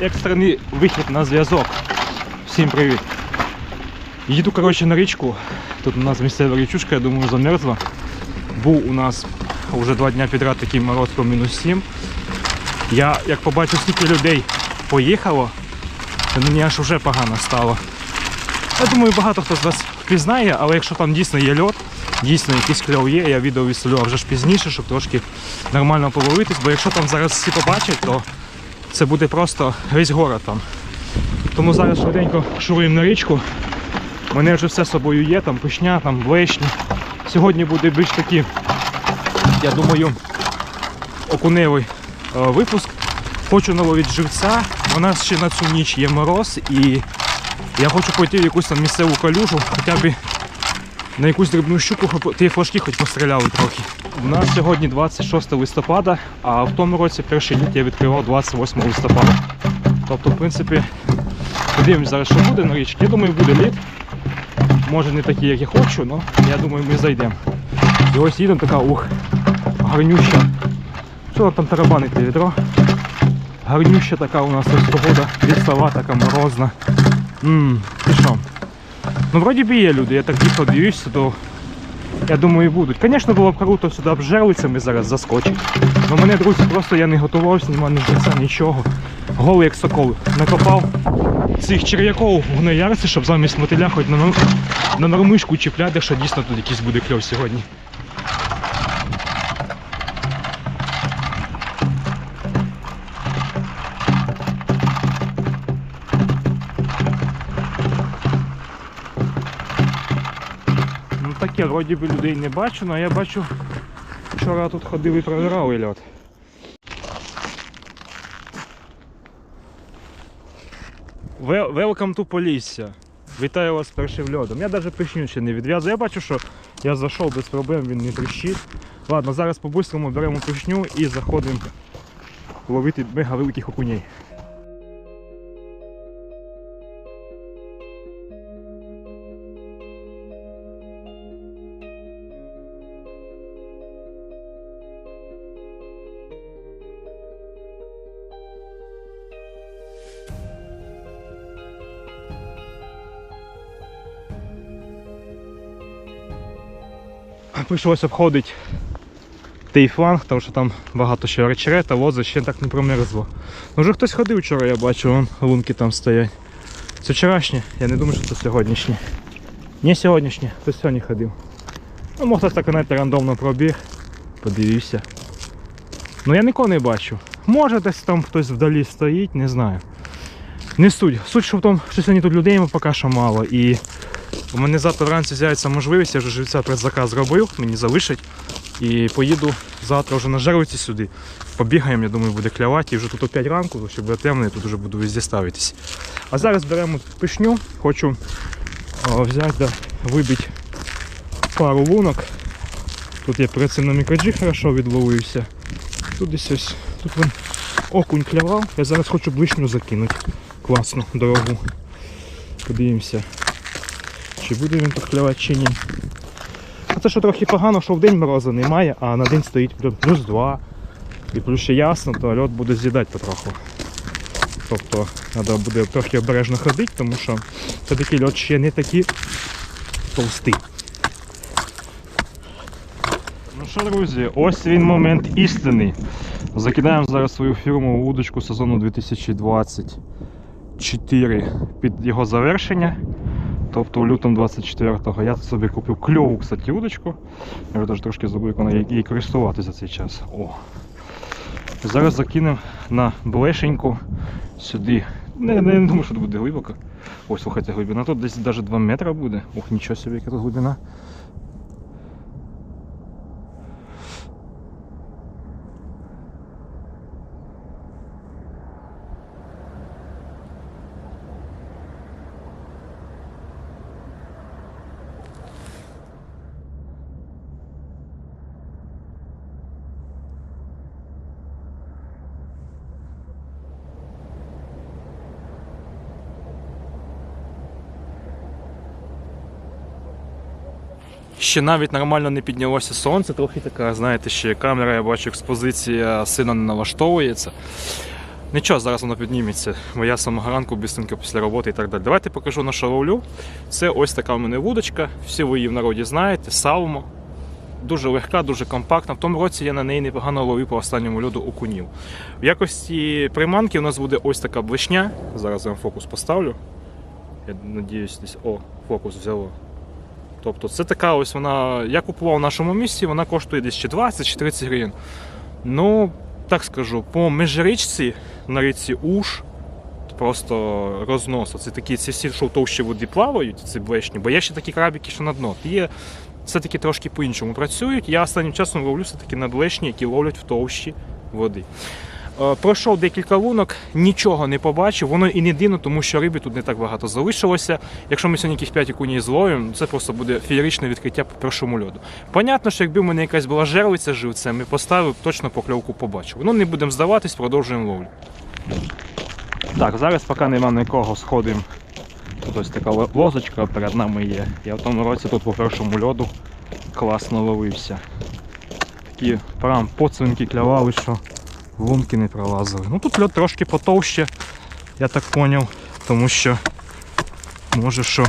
Екстрений вихід на зв'язок. Всім привіт. Їду, коротше, на річку. Тут у нас місцева річушка, я думаю, замерзла. Був у нас вже два дні підряд такий мороз по мінус 7. Я як побачив, скільки людей поїхало, то мені аж вже погано стало. Я думаю, багато хто з вас впізнає, але якщо там дійсно є льот, дійсно якийсь кльов є, я відео відстелю а вже ж пізніше, щоб трошки нормально половитись, бо якщо там зараз всі побачать, то це буде просто весь город там. Тому зараз швиденько шуруємо на річку. У мене вже все з собою є, там пишня, там блешні. Сьогодні буде більш такий, я думаю, окуневий е, випуск. Хочу наловити живця. У нас ще на цю ніч є мороз і я хочу пойти в якусь там місцеву калюжу, хоча б на якусь дрібну щуку, ті флажки хоч постріляли трохи. У нас сьогодні 26 листопада, а в тому році перший літ я відкривав 28 листопада. Тобто, в принципі, подивимось зараз, що буде на річці. Я думаю, буде літ. Може не такий, як я хочу, але я думаю, ми зайдемо. І ось їдемо така ух, гарнюща. Що там тарабанить те відро? Гарнюща така у нас ось погода, лісова, така морозна. Ммм, що? Ну, вроді би є люди, я так дійсно дивився, то я думаю, будуть. Звісно, було б круто сюди б жерлицями зараз заскочити. Но мене, друзі, просто я не готувався, нема ні життя, нічого. Голий як сокол. Накопав цих черв'яков в гноярці, щоб замість мотиля хоч на нормишку чіпляти, що дійсно тут якийсь буде кльов сьогодні. Ну таке, вроді би людей не бачу, але я бачу, вчора тут ходив і провірав льот. Welcome to Полісся. Вітаю вас з першим льодом. Я навіть пишню ще не відв'язую. Я бачу, що я зайшов без проблем, він не тріщить. Ладно, зараз по-бистрому беремо пишню і заходимо ловити мега великих окуней. Прийшлося обходити той фланг, тому що там багато ще речерета, лози, ще так не промерзло. Ну, вже хтось ходив вчора, я бачу, вон лунки там стоять. Це вчорашнє, я не думаю, що це сьогоднішнє. Не сьогоднішнє, хтось сьогодні ходив. Ну, мог хтось так знаєте, рандомно пробіг. Подивився. Ну я нікого не бачу. Може десь там хтось вдалі стоїть, не знаю. Не суть. Суть, що в тому, що сьогодні тут людей поки що мало. І у мене завтра вранці з'явиться можливість, я вже живця предзаказ зробив, мені залишать. І поїду завтра вже на жерлиці сюди. Побігаємо, я думаю, буде клявати. І вже тут о 5 ранку, щоб буде темно, я тут вже буду везде ставитись. А зараз беремо пишню, хочу о, взяти, да, вибити пару лунок. Тут я перед цим на мікроджі хорошо відловився. Тут десь ось, тут вон окунь клявав. Я зараз хочу блишню закинути. Класно, дорогу. Подивимося. Чи буде він тут клювати чи ні. А Це що трохи погано, що в день морозу немає, а на день стоїть плюс- плюс 2. І плюс ще ясно, то льот буде з'їдати потроху. Тобто треба буде трохи обережно ходити, тому що все-таки льот ще не такий товстий. Ну що, друзі, ось він момент істини. Закидаємо зараз свою фірмову удочку сезону 2024 під його завершення. Тобто в лютому 24-го я собі купив кльову, кстати, удочку. Я вже трошки забув, як вона її користуватися за цей час. О. Зараз закинемо на блешеньку сюди. Не, не, не думаю, що тут буде глибоко. Ось, слухайте, глибина. Тут десь навіть 2 метри буде. Ох, нічого собі, яка тут глибина. Ще навіть нормально не піднялося сонце, трохи така, знаєте, ще камера, я бачу, експозиція сильно не налаштовується. Нічого, зараз воно підніметься, бо я самого ранку бісенько після роботи і так далі. Давайте покажу на що ловлю. Це ось така в мене вудочка. Всі ви її в народі знаєте, Салмо. Дуже легка, дуже компактна. В тому році я на неї непогано ловив по останньому льоду окунів. В якості приманки у нас буде ось така блешня. Зараз я вам фокус поставлю. Я надіюсь, десь о, фокус взяло. Тобто це така ось вона. Я купував в нашому місті, вона коштує десь чи 20 чи 30 гривень. Ну, так скажу, по межрічці на річці Уж просто рознос. Це такі ці всі, що в товщі води плавають, ці блешні, бо є ще такі крабики, що на дно. Є все-таки трошки по-іншому працюють. Я останнім часом ловлю все-таки на блешні, які ловлять в товщі води. Е, Пройшов декілька лунок, нічого не побачив. Воно і не дивно, тому що риби тут не так багато залишилося. Якщо ми сьогодні якісь 5 окунів зловимо, це просто буде феєричне відкриття по першому льоду. Понятно, що якби в мене якась була жерлиця живцем, ми поставив, точно покльовку побачив. Ну не будемо здаватись, продовжуємо ловлю. Так, зараз поки нема нікого, сходимо. Тут ось така лозочка перед нами є. Я в тому році тут по першому льоду класно ловився. Такі прям поцвинки клявали, що в лунки не пролазили. Ну тут льод трошки потовще, я так поняв, тому що може що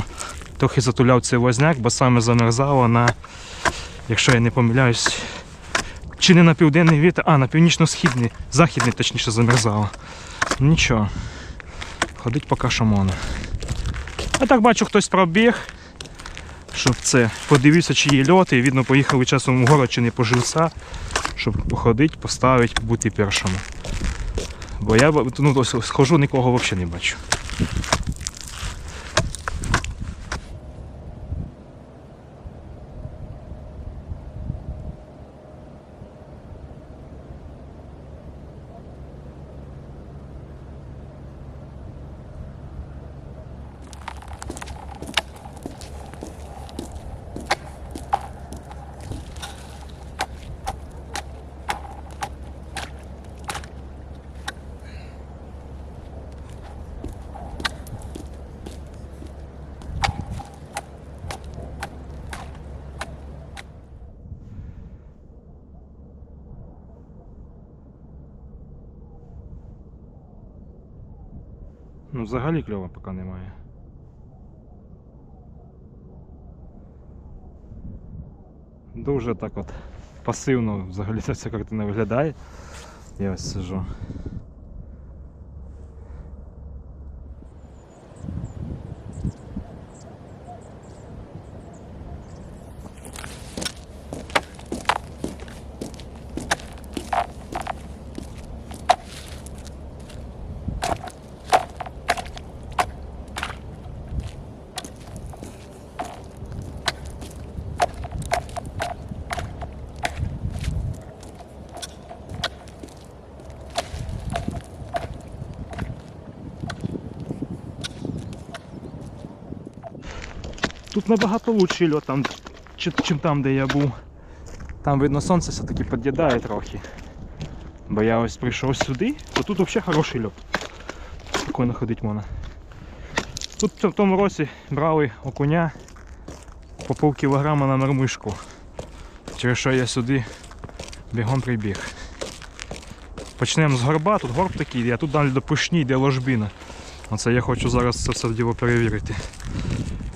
трохи затуляв цей возняк, бо саме замерзало на, якщо я не помиляюсь, чи не на південний вітер, а на північно-східний, західний точніше замерзало. Нічого. Ходить поки що. А так бачу, хтось пробіг, щоб це подивився, чи є льот, і видно, поїхали часом в город чи не по живця, щоб походити, поставити, бути першому. Бо я ну, схожу, нікого взагалі не бачу. Ну, взагалі кльова поки немає. Дуже так от пасивно взагалі ця вся картина виглядає. Я ось сижу. Тут набагато лучший льот, там, чим там, де я був. Там видно сонце все-таки під'їдає трохи. Бо я ось прийшов сюди, то тут взагалі хороший льот. Спокійно ходити можна. Тут в тому році брали окуня по пів кілограма на нормишку. Через що я сюди бігом прибіг. Почнемо з горба, тут горб такий, а тут далі до пишні йде ложбина. Оце я хочу зараз це все діло перевірити.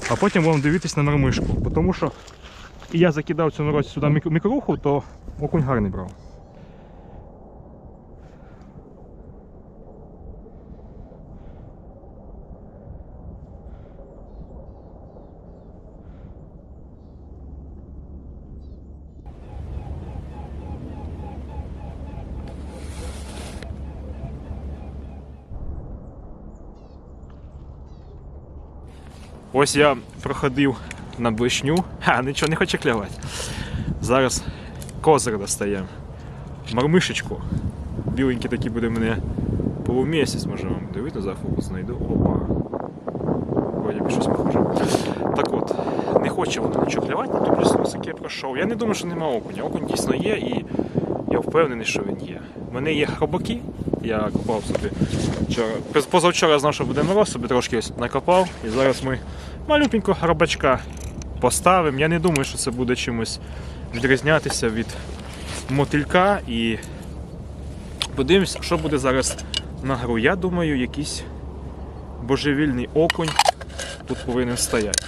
А потім будемо дивитись на нормишку. Тому що я закидав цьому році сюди мік- мікруху, то окунь гарний брав. Ось я проходив на блишню. Ха, нічого не хоче клявати. Зараз козир достаємо. Мармишечку. Біленький такий буде мене полумісяць, може вам дивити, за фокус знайду. Опа. Вроді щось похоже. Так от, не хоче воно нічого клявати, на ту плюс який я пройшов. Я не думаю, що нема окуня. Окунь дійсно є і я впевнений, що він є. У мене є хробаки, я копав собі вчора. Позавчора знав, що буде мороз, собі трошки ось накопав. І зараз ми малюпенького хробачка поставимо. Я не думаю, що це буде чимось відрізнятися від мотилька і подивимось, що буде зараз на гру. Я думаю, якийсь божевільний окунь тут повинен стояти.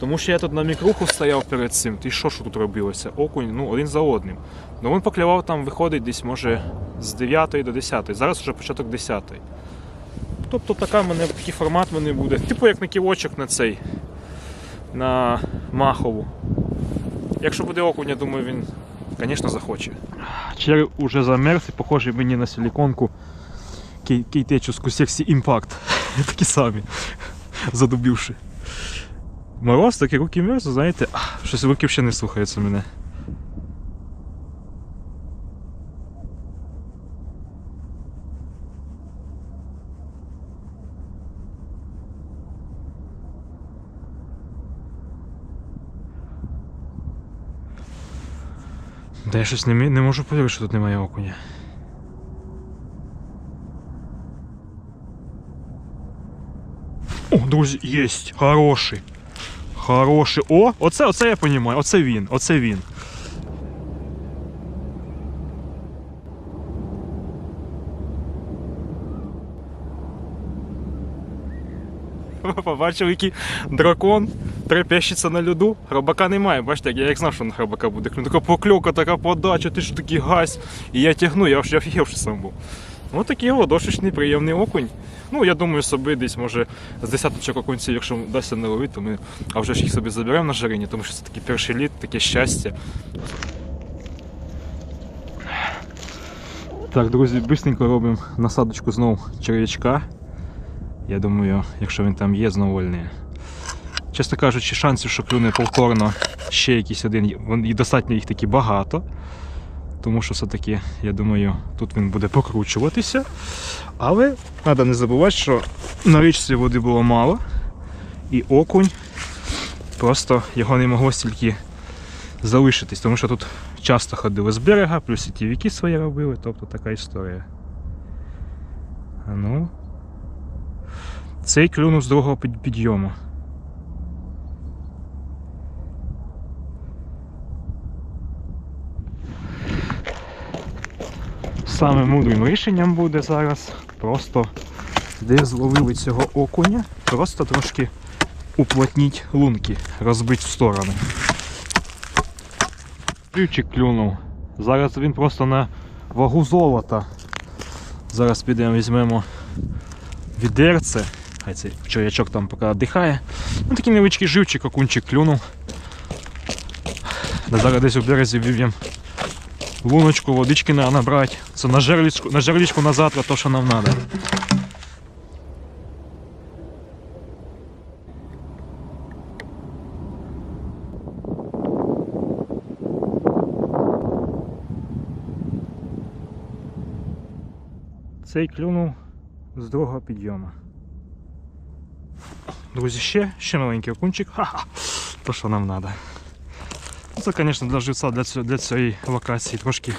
Тому що я тут на мікруху стояв перед цим. Ти що ж тут робилося? Окунь, ну, один за одним. Ну він поклював там, виходить десь, може, з 9 до 10. Зараз вже початок 10. Тобто така мене, такий формат мене буде. Типу як на ківочок на цей. На махову. Якщо буде окунь, я думаю, він, звісно, захоче. Червь уже замерз і похожий мені на силіконку кейтечівську Sexy Impact. Такі самі. Задубівши. Мороз, такі руки мерзли, знаєте, щось руки взагалі не слухаються мене. Да я щось не, не можу повірити, що тут немає окуня. О, друзі, єсть! Хороший. Хороший. О, оце, оце я розумію, оце він, оце він. Ви побачили, який дракон трепещеться на льоду. Хробака немає. Бачите, я як знав, що на хробака буде. Така покльовка, така подача, ти що такий гась. І я тягну, я вже офігівши сам був. Ось такий ладошечний приємний окунь. Ну, я думаю, собі десь може з десяточок окунців, якщо вдасться не ловити, то ми а вже ж їх собі заберемо на жарині, тому що це такий перший літ, таке щастя. Так, друзі, бистренько робимо насадочку знову черв'ячка. Я думаю, якщо він там є, знову вольне. Чесно кажучи, шансів, що клюне повторно ще якийсь один, і достатньо їх таки багато. Тому що все-таки, я думаю, тут він буде покручуватися. Але треба не забувати, що на річці води було мало, і окунь просто його не могло стільки залишитись, тому що тут часто ходили з берега, плюс і ті віки свої робили, тобто така історія. А ну. Цей клюнув з другого підйому. Саме мудрим рішенням буде зараз просто де зловили цього окуня, просто трошки уплотніть лунки, розбити в сторони. Ключик клюнув. Зараз він просто на вагу золота. Зараз підемо візьмемо відерце. Хай цей черв'ячок там поки віддихає. Ну такий невеличкий живчик, окунчик клюнув. Зараз десь у березі вів'ємо луночку, водички на- набрати. Це на жерлічку, на жерлічку на завтра то, що нам треба. Цей клюнув з другого підйому. Друзі, ще, ще маленький окунчик. Ха-ха, то, що нам треба. Це, звісно, для живця для, цього, для цієї локації трошки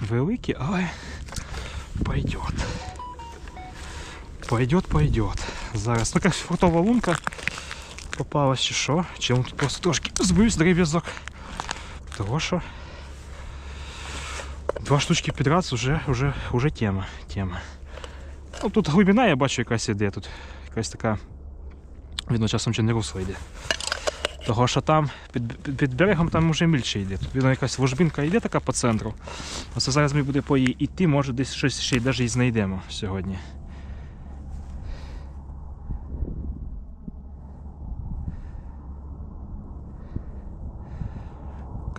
великий, але пойдет. Пойдет, пойдет. Зараз ну, якась фруктова лунка попалась чи що. Чи він тут просто трошки збився дріб'язок. Того що два штучки підряд вже, вже, вже тема. тема. Ну, тут глибина, я бачу, якась іде. Тут якась така. Видно, часом чи не русло йде. Того, що там під, під, берегом там вже більше йде. Тут видно якась ложбинка йде така по центру. Оце зараз ми буде по їй іти, може десь щось ще й навіть знайдемо сьогодні.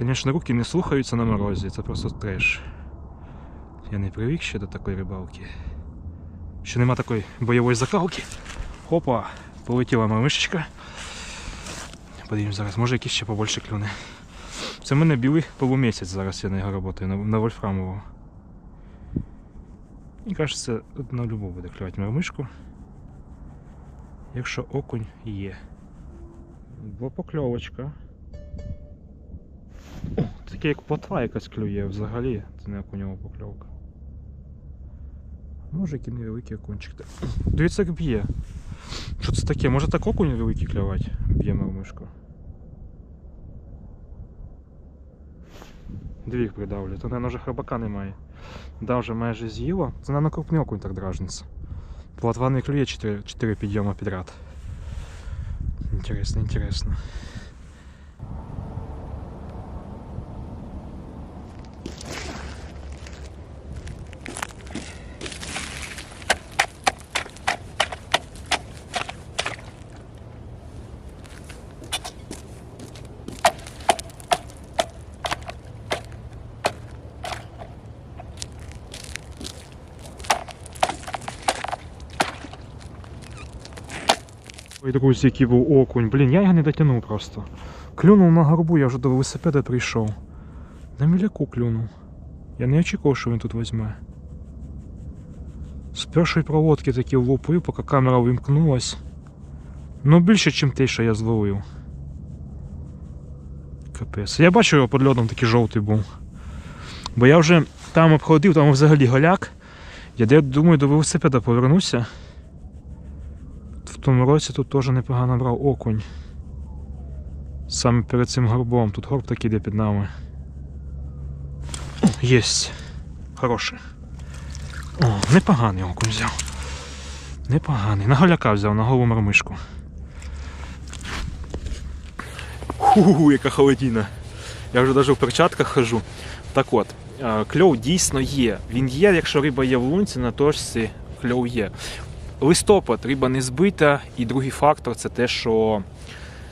Звісно, руки не слухаються на морозі, це просто треш. Я не привик ще до такої рибалки. Ще нема такої бойової закалки. Хопа, полетіла мишечка. Подивимось зараз, може якийсь ще побольше клюне. Це в мене білий полумісяць зараз я на його працюю, на, на вольфрамового. Мені кажеться, на любу буде клювати мормишку. Якщо окунь є. Бо покльовочка. Таке як плотва якась клює взагалі, це не окуньова покльовка. Може який невеликий окунчик. Дивіться, як б'є. Що це таке? Може так окунь великий клювати? Б'ємо в мишку. Двіг придавлює, то навіть вже храбака немає. Да, вже майже з'їло. Це навіть крупний окунь так дражниться. Платва не клює 4, 4 підйома підряд. Інтересно, інтересно. Друзі, який був окунь. Блін, я його не дотягнув просто. Клюнув на горбу, я вже до велосипеда прийшов. На міляку клюнув. Я не очікував, що він тут візьме. З першої проводки таки влупив, поки камера вимкнулась. Ну більше, ніж те, що я зловив. Капець. Я бачу його під льодом такий жовтий був. Бо я вже там обходив, там взагалі голяк. Я думаю, до велосипеда повернуся. Тому році тут теж непогано брав окунь. Саме перед цим горбом. Тут горб такий іде під нами. Єсть. Хороший. О, непоганий окунь взяв. Непоганий. На голяка взяв, на голу мармишку. Ху, яка холодіна. Я вже навіть в перчатках хожу. Так от, е, кльов дійсно є. Він є, якщо риба є в лунці, на точці кльов є. Листопад, риба не збита, і другий фактор це те, що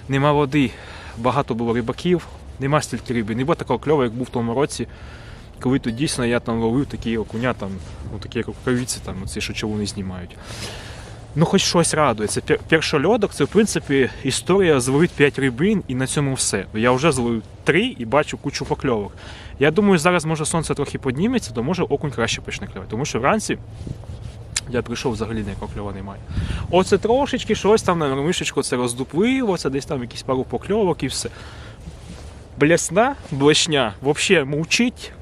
нема води. Багато було рибаків, нема стільки риби. Не було такого кльову, як був в тому році, коли тут дійсно я там ловив такі окуня, там, ну, такі рукавиці, там, оці, що човни знімають. Ну, хоч щось радує. Це пер- першольодок, це в принципі історія зловить 5 рибин і на цьому все. Я вже зловив 3 і бачу кучу покльовок. Я думаю, зараз може сонце трохи підніметься, то може окунь краще почне клювати. Тому що вранці я прийшов взагалі ніякого кльова немає. Оце трошечки щось там на мишечку це роздуплило, це десь там якісь пару покльовок і все. Блясна, блешня, взагалі мовчить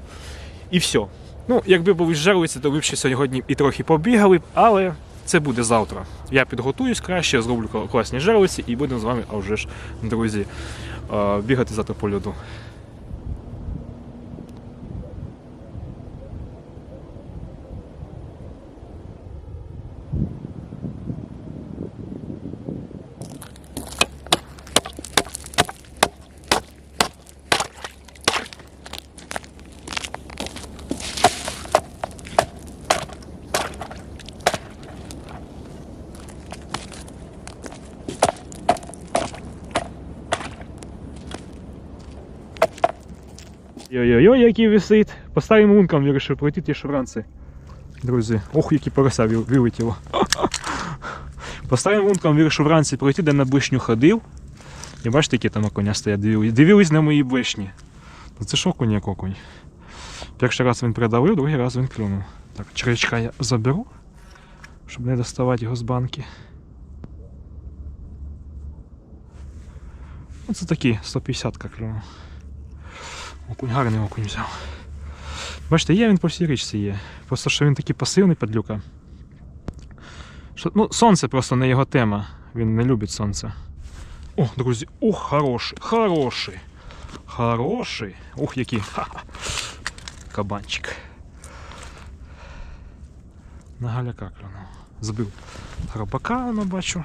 і все. Ну, якби були жерлиці, то ви б ще сьогодні і трохи побігали, б, але це буде завтра. Я підготуюсь краще, зроблю класні жерлиці і будемо з вами, а вже ж, друзі, е, бігати завтра по льоду. Йой-йой-йой, який висить. По старим лункам вирішив пройти ті що вранці. Друзі, ох, які порося вил- вилетіло. По старим лункам вирішив вранці пройти, де на блишню ходив. І бачите, які там коня стоять, дивились. На мої блишні. Ну це ж окунь як окунь. Перший раз він придавив, другий раз він клюнув. Так, червячка я заберу, щоб не доставати його з банки. Оце такі 150 клюнув. Окунь гарний окунь взяв. Бачите, є він по всій річці є. Просто що він такий пасивний падлюка. Що, ну, сонце просто не його тема. Він не любить сонце. О, друзі, ох, хороший, хороший. Хороший. Ух, який. Ха-ха. Кабанчик. На галяка клюнув. Збив храбака, ну, бачу.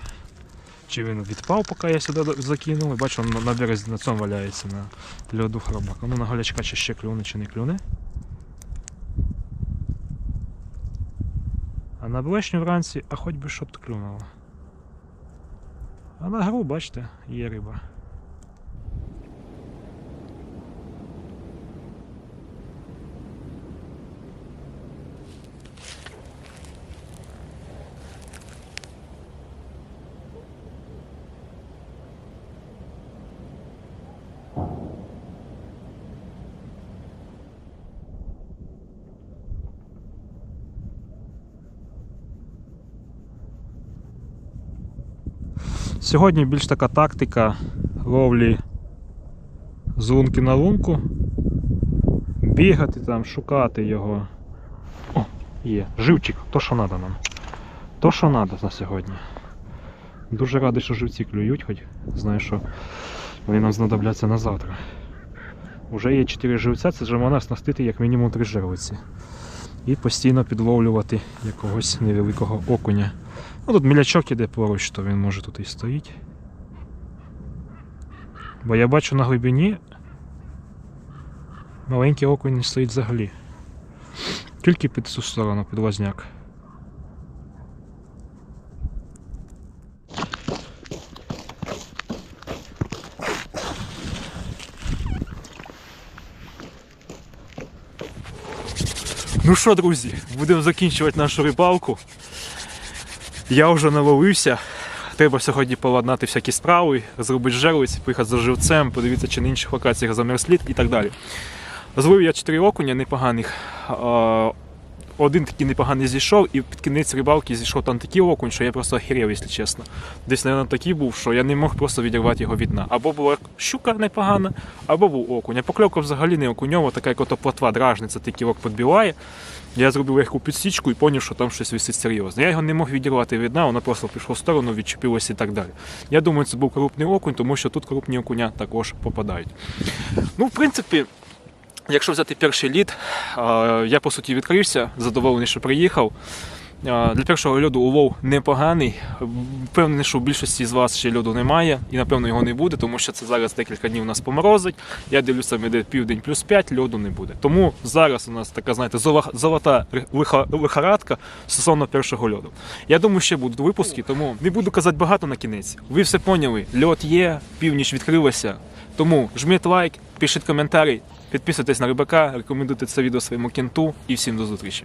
Чи він відпав, поки я сюди закинув. І бачу, він на березі на цьому валяється на льоду храбак. Ну на голячка чи ще клюне, чи не клюне. А на блешню вранці, а хоч би щоб клюнуло. А на гру, бачите, є риба. Сьогодні більш така тактика ловлі з лунки на лунку. Бігати там, шукати його. О, є. Живчик, то що треба нам. То що треба на сьогодні. Дуже радий, що живці клюють, хоч знаю, що вони нам знадобляться на завтра. Вже є 4 живця, це вже можна снастити як мінімум 3 жерлиці. І постійно підловлювати якогось невеликого окуня. Ну тут мілячок іде поруч, то він може тут і стоїть. Бо я бачу на глибині маленький окунь не стоїть взагалі. Тільки під цю сторону, під лазняк. Ну що, друзі, будемо закінчувати нашу рибалку. Я вже наловився. Треба сьогодні поладнати всякі справи, зробити жерлиць, поїхати за живцем, подивитися, чи на інших локаціях замерзлід і так далі. Зловив я 4 окуня непоганих. Один такий непоганий зійшов, і під кінець рибалки зійшов там такий окунь, що я просто охерів, якщо чесно. Десь, мабуть, такий був, що я не мог просто відірвати його від дна. Або була щука непогана, або був окунь. А покльовка взагалі не окуньова, така як ото плотва дражниця, такий кілок підбиває. Я зробив легку підсічку і зрозумів, що там щось висить серйозно. Я його не мог відірвати від дна, воно просто пішло в сторону, відчепилося і так далі. Я думаю, це був крупний окунь, тому що тут крупні окуня також попадають. Ну, в принципі, якщо взяти перший лід, я по суті відкрився, задоволений, що приїхав. Для першого льоду улов непоганий. Впевнений, що у більшості з вас ще льоду немає, і напевно його не буде, тому що це зараз декілька днів у нас поморозить. Я дивлюся, іде південь плюс 5, льоду не буде. Тому зараз у нас така, знаєте, золота лихорадка стосовно першого льоду. Я думаю, ще будуть випуски, тому не буду казати багато на кінець. Ви все поняли, льод є, північ відкрилася. Тому жміть лайк, пишіть коментарі, підписуйтесь на рибака, рекомендуйте це відео своєму кінту і всім до зустрічі.